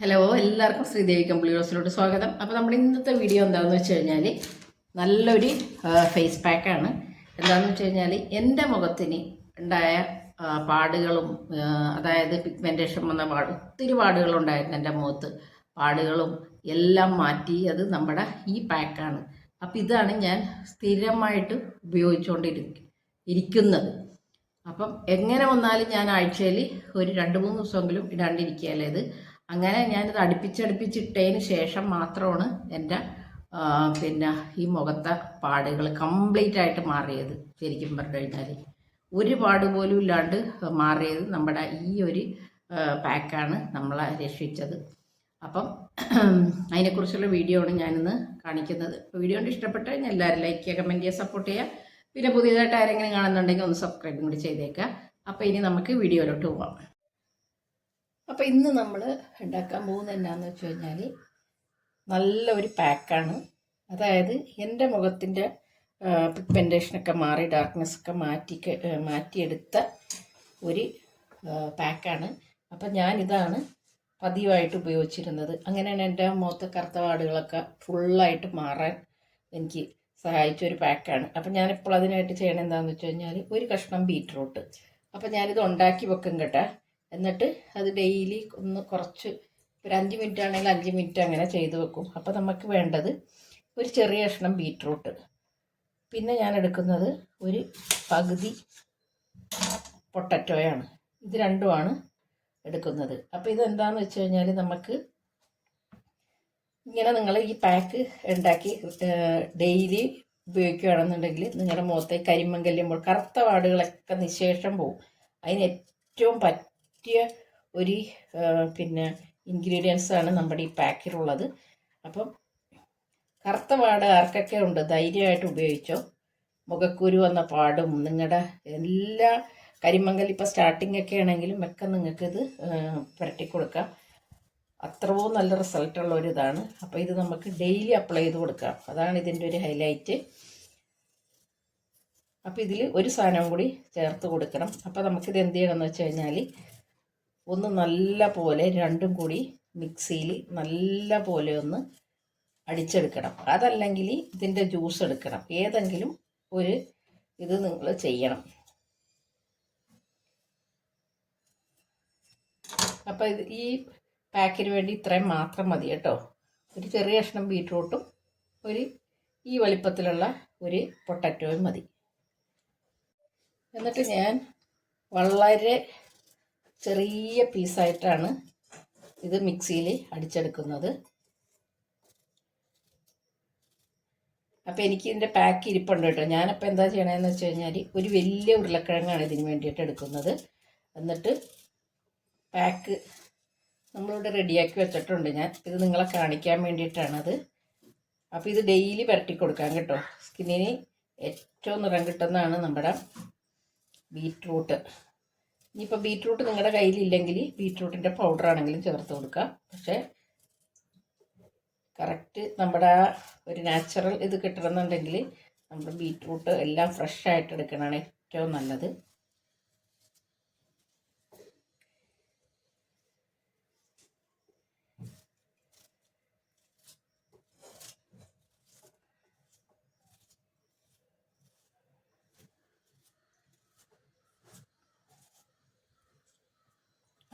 Hello എല്ലാവർക്കും ശ്രീദേവി കമ്പ്യൂട്ടേഴ്സിലോട്ട് സ്വാഗതം. അപ്പോൾ നമ്മുടെ ഇന്നത്തെ വീഡിയോ എന്താണെന്ന് വെച്ച് കഴിഞ്ഞാൽ നല്ലൊരു ഫേസ് പാക്കാണ് എന്താണെന്ന് വെച്ച് കഴിഞ്ഞാൽ എന്റെ മുഖത്തിന് ഉണ്ടായ പാടുകളും അതായത് പിഗ്മെന്റേഷൻ വന്ന പാട് ഒത്തിരി പാടുകളുണ്ടായിരുന്നു എന്റെ മുഖത്ത്. പാടുകളും എല്ലാം മാറ്റി അത് നമ്മുടെ ഈ പാക്കാണ് അപ്പോൾ ഇതാണ് ഞാൻ സ്ഥിരമായിട്ട് ഉപയോഗിച്ചുകൊണ്ടിരിക്കും ഇരിക്കുന്നത്. അപ്പം എങ്ങനെ വന്നാലും ഞാൻ ആഴ്ചയിൽ ഒരു രണ്ട് മൂന്ന് ദിവസമെങ്കിലും ഇടാണ്ടിരിക്കുകയല്ലേ ഇത്? അങ്ങനെ ഞാനിത് അടുപ്പിച്ചടുപ്പിച്ചിട്ടതിന് ശേഷം മാത്രമാണ് എന്റെ പിന്നെ ഈ മുഖത്തെ പാടുകൾ കംപ്ലീറ്റ് ആയിട്ട് മാറിയത് ശരിക്കും പറഞ്ഞു കഴിഞ്ഞാൽ ഒരു പാട് പോലും ഇല്ലാണ്ട് മാറിയത് നമ്മുടെ ഈ ഒരു പാക്കാണ് നമ്മളെ രക്ഷിച്ചത്. അപ്പം അതിനെക്കുറിച്ചുള്ള വീഡിയോ ആണ് ഞാനിന്ന് കാണിക്കുന്നത്. വീഡിയോ കൊണ്ട് ഇഷ്ടപ്പെട്ട് കഴിഞ്ഞാൽ എല്ലാവരും ലൈക്ക് ചെയ്യുക കമന്റ് ചെയ്യുക സപ്പോർട്ട് ചെയ്യുക. പിന്നെ പുതിയതായിട്ട് ആരെങ്കിലും കാണുന്നുണ്ടെങ്കിൽ ഒന്ന് സബ്സ്ക്രൈബും കൂടി ചെയ്തേക്കുക. അപ്പോൾ ഇനി നമുക്ക് വീഡിയോയിലോട്ട് പോവാം. അപ്പോൾ ഇന്ന് നമ്മൾ ഉണ്ടാക്കാൻ പോകുന്നത് എന്നാന്ന് വെച്ച് കഴിഞ്ഞാൽ നല്ല ഒരു പാക്കാണ്. അതായത് എന്റെ മുഖത്തിന്റെ പിഗ്മെന്റേഷനൊക്കെ മാറി ഡാർക്ക്നെസ് ഒക്കെ മാറ്റി മാറ്റിയെടുത്ത ഒരു പാക്കാണ്. അപ്പം ഞാനിതാണ് പതിവായിട്ട് ഉപയോഗിച്ചിരുന്നത്. അങ്ങനെയാണ് എന്റെ മുഖത്തെ കറുത്ത പാടുകളൊക്കെ ഫുള്ളായിട്ട് മാറാൻ എനിക്ക് സഹായിച്ച ഒരു പാക്കാണ്. അപ്പം ഞാനിപ്പോൾ അതിനായിട്ട് ചെയ്യണത് എന്താണെന്ന് വെച്ച് കഴിഞ്ഞാൽ ഒരു കഷ്ണം ബീറ്റ്റൂട്ട്. അപ്പം ഞാനിത് ഉണ്ടാക്കി വെക്കും കേട്ടോ. എന്നിട്ട് അത് ഡെയിലി ഒന്ന് കുറച്ച് ഒരു അഞ്ച് മിനിറ്റ് ആണെങ്കിൽ അഞ്ച് മിനിറ്റ് അങ്ങനെ ചെയ്ത് വെക്കും. അപ്പോൾ നമുക്ക് വേണ്ടത് ഒരു ചെറിയ കഷ്ണം ബീറ്റ്റൂട്ട് പിന്നെ ഞാൻ എടുക്കുന്നത് ഒരു പകുതി പൊട്ടറ്റോയാണ്. ഇത് രണ്ടുമാണ് എടുക്കുന്നത്. അപ്പോൾ ഇതെന്താണെന്ന് വെച്ച് കഴിഞ്ഞാൽ നമുക്ക് ഇങ്ങനെ നിങ്ങൾ ഈ പാക്ക് ഉണ്ടാക്കി ഡെയിലി ഉപയോഗിക്കുകയാണെന്നുണ്ടെങ്കിൽ നിങ്ങളുടെ മുഖത്തെ കല്ലുമ്പോൾ കറുത്ത പാടുകളൊക്കെ നിശേഷം പോവും. അതിന് ഏറ്റവും പറ്റിയ ഒരു പിന്നെ ഇൻഗ്രീഡിയൻസ് ആണ് നമ്മുടെ ഈ പാക്കിലുള്ളത് അപ്പം കറുത്ത പാട് ആർക്കൊക്കെ ഉണ്ട്? ധൈര്യമായിട്ട് ഉപയോഗിച്ചോ? മുഖക്കുരു വന്ന പാടും നിങ്ങളുടെ എല്ലാ കരിമങ്കൽ ഇപ്പോൾ സ്റ്റാർട്ടിംഗ് ഒക്കെ ആണെങ്കിലും ഒക്കെ നിങ്ങൾക്കിത് പുരട്ടി കൊടുക്കാം. അത്രവും നല്ല റിസൾട്ടുള്ള ഒരു ഇതാണ്. അപ്പോൾ ഇത് നമുക്ക് ഡെയിലി അപ്ലൈ ചെയ്ത് കൊടുക്കാം. അതാണ് ഇതിന്റെ ഒരു ഹൈലൈറ്റ് അപ്പോൾ ഇതിൽ ഒരു സാധനവും കൂടി ചേർത്ത് കൊടുക്കണം. അപ്പോൾ നമുക്കിത് എന്ത് ചെയ്യണമെന്ന് വെച്ച് കഴിഞ്ഞാൽ ഒന്ന് നല്ല പോലെ രണ്ടും കൂടി മിക്സിയിൽ നല്ല പോലെ ഒന്ന് അടിച്ചെടുക്കണം. അതല്ലെങ്കിൽ ഇതിന്റെ ജ്യൂസ് എടുക്കണം. ഏതെങ്കിലും ഒരു ഇത് നിങ്ങൾ ചെയ്യണം. അപ്പോൾ ഇത് ഈ പാക്കിന് വേണ്ടി ഇത്രയും മാത്രം മതി കേട്ടോ. ഒരു ചെറിയ കഷ്ണം ബീട്രൂട്ടും ഒരു ഈ വലിപ്പത്തിലുള്ള ഒരു പൊട്ടറ്റോയും മതി. എന്നിട്ട് ഞാൻ വളരെ ചെറിയ പീസായിട്ടാണ് ഇത് മിക്സിയിൽ അടിച്ചെടുക്കുന്നത്. അപ്പോൾ എനിക്ക് ഇതിന്റെ പാക്ക് ഇരിപ്പുണ്ട് കേട്ടോ. ഞാനപ്പോൾ എന്താ ചെയ്യണമെന്ന് വെച്ച് കഴിഞ്ഞാൽ ഒരു വലിയ ഉരുളക്കിഴങ്ങാണ് ഇതിന് വേണ്ടിയിട്ട് എടുക്കുന്നത്. എന്നിട്ട് പാക്ക് നമ്മളിവിടെ റെഡിയാക്കി വെച്ചിട്ടുണ്ട്. ഞാൻ ഇത് നിങ്ങളെ കാണിക്കാൻ വേണ്ടിയിട്ടാണത്. അപ്പോൾ ഇത് ഡെയിലി പുരട്ടി കൊടുക്കാം കേട്ടോ. സ്കിന്നിന് ഏറ്റവും നിറം കിട്ടുന്നതാണ് നമ്മുടെ ബീറ്റ്റൂട്ട്. ഇനിയിപ്പോൾ ബീറ്റ്റൂട്ട് നിങ്ങളുടെ കയ്യിലില്ലെങ്കിൽ ബീറ്റ്റൂട്ടിന്റെ പൗഡർ ആണെങ്കിലും ചേർത്ത് കൊടുക്കുക പക്ഷേ കറക്റ്റ് നമ്മുടെ ആ ഒരു നാച്ചുറൽ ഇത് കിട്ടണമെന്നുണ്ടെങ്കിൽ നമ്മുടെ ബീറ്റ്റൂട്ട് എല്ലാം ഫ്രഷ് ആയിട്ട് എടുക്കണതാണ് ഏറ്റവും നല്ലത്.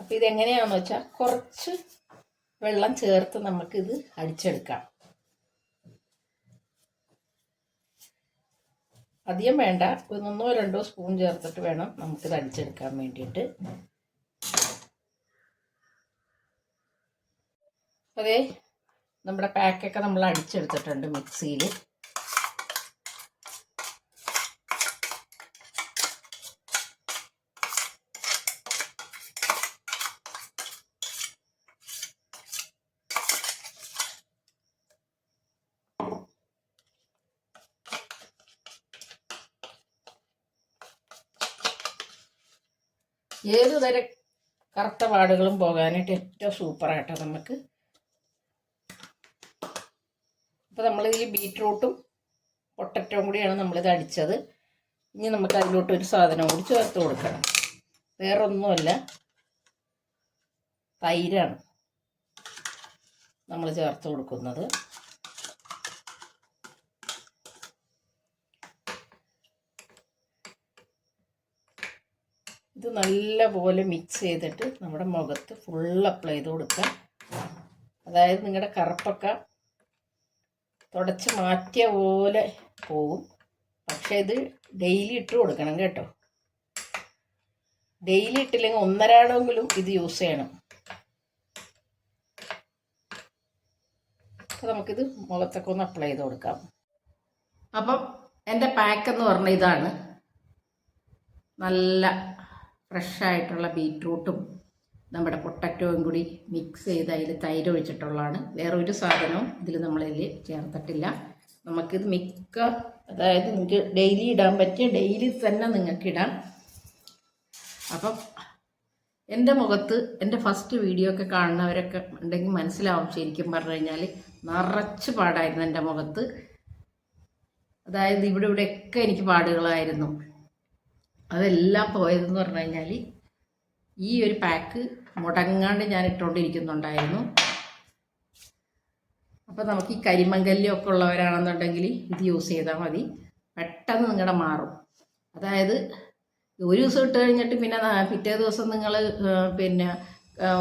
അപ്പോൾ ഇതെങ്ങനെയാണെന്ന് വെച്ചാൽ കുറച്ച് വെള്ളം ചേർത്ത് നമുക്കിത് അടിച്ചെടുക്കാം. അധികം വേണ്ട. ഒന്നോ രണ്ടോ സ്പൂൺ ചേർത്തിട്ട് വേണം നമുക്കിത് അടിച്ചെടുക്കാൻ വേണ്ടിയിട്ട്. അതെ നമ്മുടെ പാക്കൊക്കെ നമ്മൾ അടിച്ചെടുത്തിട്ടുണ്ട് മിക്സിയിൽ ഏത് തരം കറുത്ത പാടുകളും പോകാനായിട്ട് ഏറ്റവും സൂപ്പറായിട്ടോ നമുക്ക്. അപ്പോൾ നമ്മളിതിൽ ബീറ്റ്റൂട്ടും പൊട്ടറ്റവും കൂടിയാണ് നമ്മളിത് അടിച്ചത്. ഇനി നമുക്ക് അതിലോട്ട് ഒരു സാധനം കൂടി ചേർത്ത് കൊടുക്കണം. വേറൊന്നുമല്ല. തൈരാണ് നമ്മൾ ചേർത്ത് കൊടുക്കുന്നത്. ഇത് നല്ലപോലെ മിക്സ് ചെയ്തിട്ട് നമ്മുടെ മുഖത്ത് ഫുൾ അപ്ലൈ ചെയ്ത് കൊടുക്കുക അതായത് നിങ്ങളുടെ കറുപ്പൊക്കെ തുടച്ച് മാറ്റിയ പോലെ പോകും പക്ഷേ ഇത് ഡെയിലി ഇട്ട് കൊടുക്കണം കേട്ടോ. ഡെയിലി ഇട്ടില്ലെങ്കിൽ ഒന്നരാടമെങ്കിലും ഇത് യൂസ് ചെയ്യണം. അപ്പോൾ നമുക്കിത് മുഖത്തൊക്കെ ഒന്ന് അപ്ലൈ ചെയ്ത് കൊടുക്കാം. അപ്പം എന്റെ പാക്ക് എന്ന് പറഞ്ഞ ഇതാണ്. നല്ല ഫ്രഷ് ആയിട്ടുള്ള ബീറ്റ്റൂട്ടും നമ്മുടെ പൊട്ടറ്റോയും കൂടി മിക്സ് ചെയ്ത് അതിൽ തൈര് ഒഴിച്ചിട്ടുള്ളതാണ്. വേറെ ഒരു സാധനവും ഇതിൽ നമ്മളിതിൽ ചേർത്തിട്ടില്ല. നമുക്കിത് മിക്ക അതായത് നിങ്ങൾക്ക് ഡെയിലി ഇടാൻ പറ്റിയ ഡെയിലി തന്നെ നിങ്ങൾക്ക് ഇടാം. അപ്പം എന്റെ മുഖത്ത് എന്റെ ഫസ്റ്റ് വീഡിയോ ഒക്കെ കാണുന്നവരൊക്കെ ഉണ്ടെങ്കിൽ മനസ്സിലാവും ശരിക്കും പറഞ്ഞു കഴിഞ്ഞാൽ നിറച്ച് പാടായിരുന്നു എന്റെ മുഖത്ത്. അതായത് ഇവിടെ ഇവിടെയൊക്കെ എനിക്ക് പാടുകളായിരുന്നു. അതെല്ലാം പോയതെന്ന് പറഞ്ഞു കഴിഞ്ഞാൽ ഈ ഒരു പാക്ക് മുടങ്ങാണ്ട് ഞാൻ ഇട്ടുകൊണ്ടിരിക്കുന്നുണ്ടായിരുന്നു അപ്പോൾ നമുക്ക് ഈ കരിമങ്കല്യമൊക്കെ ഉള്ളവരാണെന്നുണ്ടെങ്കിൽ ഇത് യൂസ് ചെയ്താൽ മതി. പെട്ടെന്ന് നിങ്ങളുടെ മാറും. അതായത് ഒരു ദിവസം ഇട്ട് കഴിഞ്ഞിട്ട് പിന്നെ പിറ്റേ ദിവസം നിങ്ങൾ പിന്നെ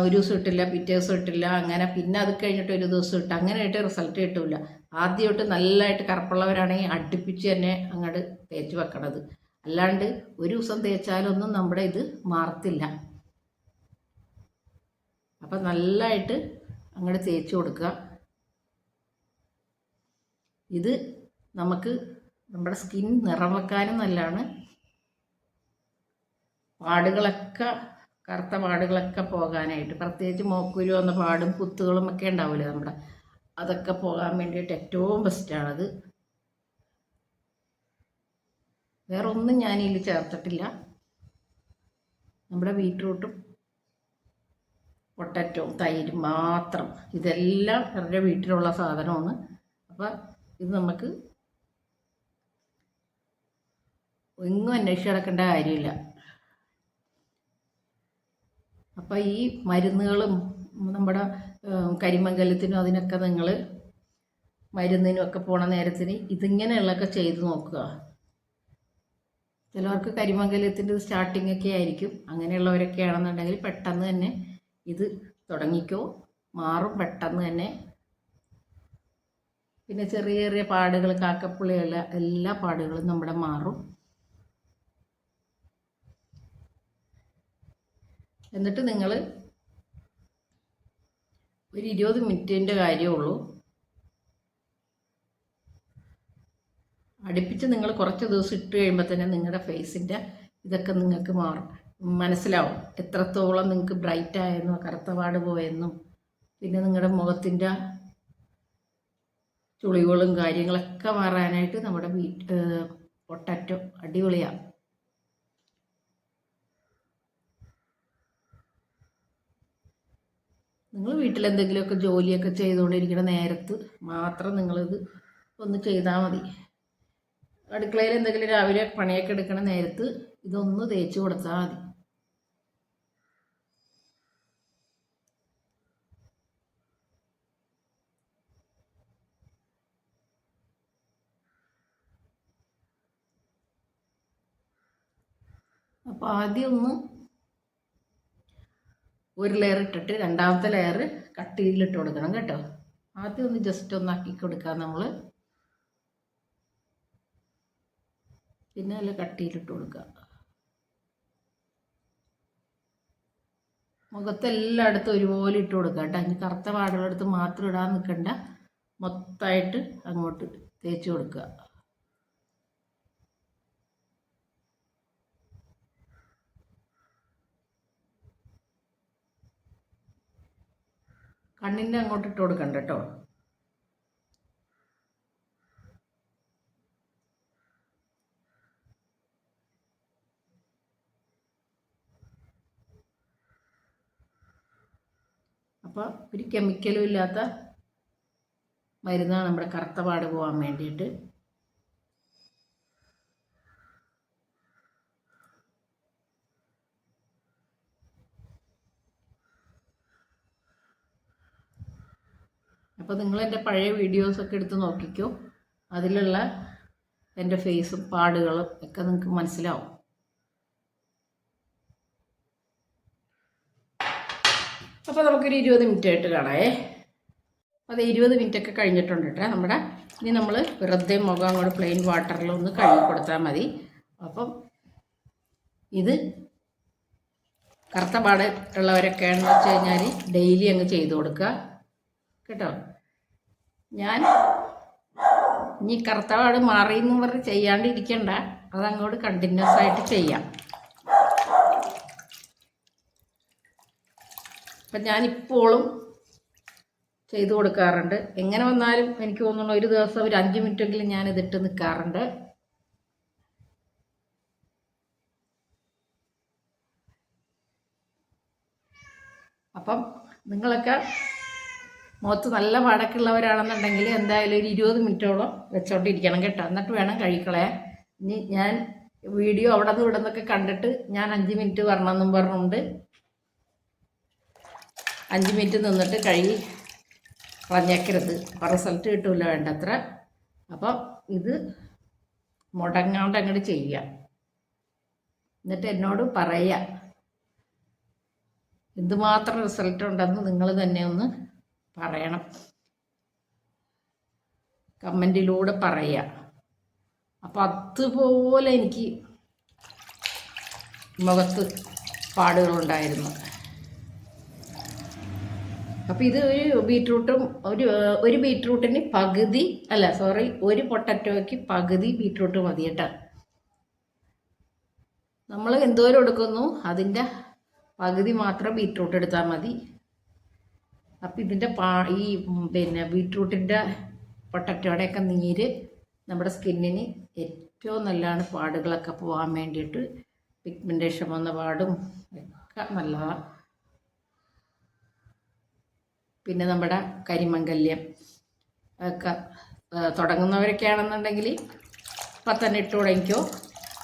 ഒരു ദിവസം ഇട്ടില്ല പിറ്റേ ദിവസം ഇട്ടില്ല അങ്ങനെ പിന്നെ അത് കഴിഞ്ഞിട്ട് ഒരു ദിവസം ഇട്ട് അങ്ങനെ ആയിട്ട് റിസൾട്ട് കിട്ടില്ല ആദ്യമായിട്ട് നല്ലതായിട്ട് കറുപ്പുള്ളവരാണെങ്കിൽ അടുപ്പിച്ച് തന്നെ അങ്ങോട്ട് തേച്ച് വെക്കണത്. അല്ലാണ്ട് ഒരു ദിവസം തേച്ചാലൊന്നും നമ്മുടെ ഇത് മാറത്തില്ല. അപ്പം നല്ലതായിട്ട് അങ്ങോട്ട് തേച്ച് കൊടുക്കുക. ഇത് നമുക്ക് നമ്മുടെ സ്കിൻ നിറം വെക്കാനും നല്ലതാണ്. പാടുകളൊക്കെ കറുത്ത പാടുകളൊക്കെ പോകാനായിട്ട്. പ്രത്യേകിച്ച് മോക്കുരു വന്ന പാടും കുത്തുകളും ഒക്കെ ഉണ്ടാവില്ലേ നമ്മുടെ? അതൊക്കെ പോകാൻ വേണ്ടിയിട്ട് ഏറ്റവും ബെസ്റ്റാണത് വേറെ ഒന്നും ഞാൻ ഇതിൽ ചേർത്തിട്ടില്ല. നമ്മുടെ ബീട്രൂട്ടും പൊട്ടറ്റവും തൈരും മാത്രം. ഇതെല്ലാം എന്റെ വീട്ടിലുള്ള സാധനമാണ്. അപ്പം ഇത് നമുക്ക് എങ്ങും അന്വേഷിച്ച് നടക്കേണ്ട കാര്യമില്ല. അപ്പം ഈ മരുന്നുകളും നമ്മുടെ കരിമംഗലത്തിനും അതിനൊക്കെ നിങ്ങൾ മരുന്നിനും ഒക്കെ പോണ നേരത്തിന് ഇതിങ്ങനെയുള്ളതൊക്കെ ചെയ്ത് നോക്കുക. ചിലവർക്ക് കരിമംഗലത്തിന്റെ സ്റ്റാർട്ടിംഗ് ഒക്കെ ആയിരിക്കും. അങ്ങനെയുള്ളവരൊക്കെ ആണെന്നുണ്ടെങ്കിൽ പെട്ടെന്ന് തന്നെ ഇത് തുടങ്ങിക്കോ. മാറും പെട്ടെന്ന് തന്നെ. പിന്നെ ചെറിയ ചെറിയ പാടുകൾ കാക്കപ്പുള്ളിയുള്ള എല്ലാ പാടുകളും നമ്മുടെ മാറും. എന്നിട്ട് നിങ്ങൾ ഒരു ഇരുപത് മിനിറ്റിന്റെ കാര്യമുള്ളൂ അടുപ്പിച്ച് നിങ്ങൾ കുറച്ച് ദിവസം ഇട്ട് കഴിയുമ്പോൾ തന്നെ നിങ്ങളുടെ ഫേസിന്റെ ഇതൊക്കെ നിങ്ങൾക്ക് മാറും. മനസ്സിലാവും എത്രത്തോളം നിങ്ങൾക്ക് ബ്രൈറ്റ് ആയെന്നോ കറുത്ത പാട് പോയെന്നും പിന്നെ നിങ്ങളുടെ മുഖത്തിന്റെ ചുളികളും കാര്യങ്ങളൊക്കെ മാറാനായിട്ട് നമ്മുടെ വീട്ട് പൊട്ടാറ്റോ അടിപൊളിയാണ് നിങ്ങൾ വീട്ടിലെന്തെങ്കിലുമൊക്കെ ജോലിയൊക്കെ ചെയ്തുകൊണ്ടിരിക്കുന്ന നേരത്ത് മാത്രം നിങ്ങളിത് ഒന്ന് ചെയ്താൽ മതി. അടുക്കളയിൽ എന്തെങ്കിലും രാവിലെ പണിയൊക്കെ എടുക്കണ നേരത്ത് ഇതൊന്ന് തേച്ച് കൊടുത്താൽ മതി. അപ്പോൾ ആദ്യം ഒന്ന് ഒരു ലെയർ ഇട്ടിട്ട് രണ്ടാമത്തെ ലെയർ കട്ടിയിലിട്ട് കൊടുക്കണം കേട്ടോ. ആദ്യം ഒന്ന് ജസ്റ്റ് ഒന്ന് ആക്കി കൊടുക്കാം നമ്മൾ പിന്നെ നല്ല കട്ടിയിലിട്ട് കൊടുക്കുക. മുഖത്തെല്ലായിടത്തും ഒരുപോലെ ഇട്ട് കൊടുക്കുക കേട്ടോ. ഇനി കറുത്ത പാടുകളെടുത്ത് മാത്രം ഇടാൻ നിൽക്കണ്ട. മൊത്തമായിട്ട് അങ്ങോട്ട് തേച്ച് കൊടുക്കുക. കണ്ണിന്റെ അങ്ങോട്ട് ഇട്ട് കൊടുക്കണ്ട കേട്ടോ. അപ്പോൾ ഒരു കെമിക്കലും ഇല്ലാത്ത മരുന്നാണ് നമ്മുടെ കറുത്ത പാട് പോകാൻ വേണ്ടിയിട്ട്. അപ്പോൾ നിങ്ങൾ എന്റെ പഴയ വീഡിയോസൊക്കെ എടുത്ത് നോക്കിക്കോ. അതിലുള്ള എന്റെ ഫേസും പാടുകളും ഒക്കെ നിങ്ങൾക്ക് മനസ്സിലാവും. അപ്പോൾ നമുക്കൊരു ഇരുപത് മിനിറ്റ് ആയിട്ട് കാണാമേ അത് ഇരുപത് മിനിറ്റ് ഒക്കെ കഴിഞ്ഞിട്ടുണ്ട് കേട്ടോ നമ്മുടെ. ഇനി നമ്മൾ വെറുതെ മുഖം അങ്ങോട്ട് പ്ലെയിൻ വാട്ടറിൽ ഒന്ന് കഴുകി കൊടുത്താൽ മതി. അപ്പം ഇത് കറുത്ത പാട് ഉള്ളവരൊക്കെയാണെന്ന് വെച്ച് കഴിഞ്ഞാൽ ഡെയിലി അങ്ങ് ചെയ്ത് കൊടുക്കുക. കേട്ടോ? ഞാൻ ഇനി കറുത്ത പാട് മാറി എന്ന് പറഞ്ഞ് ചെയ്യാണ്ടിരിക്കണ്ട. അതങ്ങോട്ട് കണ്ടിന്യൂസ് ആയിട്ട് ചെയ്യാം. അപ്പം ഞാനിപ്പോഴും ചെയ്തു കൊടുക്കാറുണ്ട്. എങ്ങനെ വന്നാലും എനിക്ക് തോന്നുന്നു ഒരു ദിവസം ഒരു അഞ്ച് മിനിറ്റെങ്കിലും ഞാൻ ഇതിട്ട് നിൽക്കാറുണ്ട്. അപ്പം നിങ്ങളൊക്കെ മുഖത്ത് നല്ല വടക്കുള്ളവരാണെന്നുണ്ടെങ്കിൽ എന്തായാലും ഒരു ഇരുപത് മിനിറ്റോളം വെച്ചോണ്ടിരിക്കണം കേട്ടോ. എന്നിട്ട് വേണം കഴിക്കളയാൻ. ഇനി ഞാൻ വീഡിയോ അവിടെ നിന്ന് ഇവിടെ നിന്നൊക്കെ കണ്ടിട്ട് ഞാൻ അഞ്ച് മിനിറ്റ് വരണമെന്നും പറഞ്ഞുകൊണ്ട് അഞ്ച് മിനിറ്റ് നിന്നിട്ട് കഴുകി കളഞ്ഞേക്കരുത്. അപ്പം റിസൾട്ട് കിട്ടില്ല വേണ്ടത്ര. അപ്പം ഇത് മുടങ്ങാണ്ട് അങ്ങോട്ട് ചെയ്യുക എന്നിട്ട് എന്നോട് പറയുക എന്തുമാത്രം റിസൾട്ട് ഉണ്ടെന്ന് നിങ്ങൾ തന്നെ ഒന്ന് പറയണം. കമന്റിലൂടെ പറയുക അപ്പം അതുപോലെ എനിക്ക് മുഖത്ത് പാടുകളുണ്ടായിരുന്നു. അപ്പോൾ ഇത് ഒരു ബീട്രൂട്ടും ഒരു ഒരു ബീട്രൂട്ടിന് പകുതി അല്ല സോറി ഒരു പൊട്ടറ്റോയ്ക്ക് പകുതി ബീട്രൂട്ട് മതി കേട്ടോ. നമ്മൾ എന്തോരം എടുക്കുന്നു? അതിന്റെ പകുതി മാത്രം ബീട്രൂട്ട് എടുത്താൽ മതി. അപ്പം ഇതിന്റെ പാ ഈ പിന്നെ ബീട്രൂട്ടിന്റെ പൊട്ടറ്റോടെയൊക്കെ നീര് നമ്മുടെ സ്കിന്നിന് ഏറ്റവും നല്ലതാണ് പാടുകളൊക്കെ പോകാൻ വേണ്ടിയിട്ട്. പിഗ്മെന്റേഷൻ വന്ന പാടും ഒക്കെ നല്ലതാണ് പിന്നെ നമ്മുടെ കരിമംഗല്യം ഒക്കെ തുടങ്ങുന്നവരൊക്കെ ആണെന്നുണ്ടെങ്കിൽ ഇപ്പം തന്നെ ഇട്ട് തുടങ്ങിക്കോ.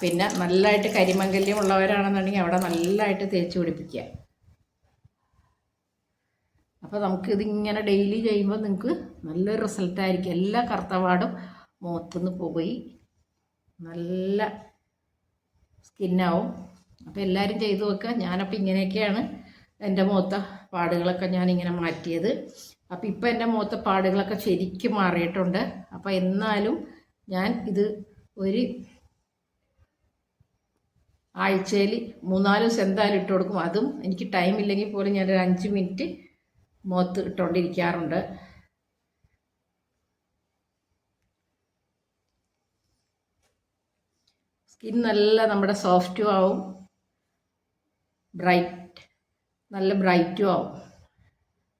പിന്നെ നല്ലതായിട്ട് കരിമംഗല്യം ഉള്ളവരാണെന്നുണ്ടെങ്കിൽ അവിടെ നല്ലതായിട്ട് തേച്ച് പിടിപ്പിക്കുക. അപ്പോൾ നമുക്കിതിങ്ങനെ ഡെയിലി ചെയ്യുമ്പോൾ നിങ്ങൾക്ക് നല്ലൊരു റിസൾട്ടായിരിക്കും എല്ലാ കറുത്തപാടും മുഖത്തുനിന്ന് പോയി നല്ല സ്കിന്നാവും അപ്പോൾ എല്ലാവരും ചെയ്തു വെക്കുക ഞാനപ്പോൾ ഇങ്ങനെയൊക്കെയാണ് എന്റെ മുഖത്തെ പാടുകളൊക്കെ ഞാനിങ്ങനെ മാറ്റിയത്. അപ്പം ഇപ്പം എന്റെ മുഖത്തെ പാടുകളൊക്കെ ശരിക്കും മാറിയിട്ടുണ്ട്. അപ്പം എന്നാലും ഞാൻ ഇത് ഒരു ആഴ്ചയിൽ മൂന്നാൽ ദിവസം എന്തായാലും ഇട്ട് കൊടുക്കും. അതും എനിക്ക് ടൈം ഇല്ലെങ്കിൽ പോലും ഞാനൊരു അഞ്ച് മിനിറ്റ് മുഖത്ത് ഇട്ടുകൊണ്ടിരിക്കാറുണ്ട് സ്കിൻ നല്ല നമ്മുടെ സോഫ്റ്റും ആവും. ബ്രൈറ്റ് നല്ല ബ്രൈറ്റും ആവും.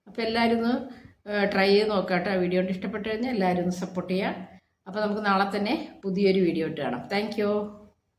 അപ്പോൾ എല്ലാവരും ഒന്ന് ട്രൈ ചെയ്ത് നോക്കാട്ടോ. വീഡിയോ കൊണ്ട് ഇഷ്ടപ്പെട്ട് കഴിഞ്ഞാൽ എല്ലാവരും ഒന്ന് സപ്പോർട്ട് ചെയ്യുക അപ്പോൾ നമുക്ക് നാളെ തന്നെ പുതിയൊരു വീഡിയോ ഇട്ട് കാണാം. താങ്ക്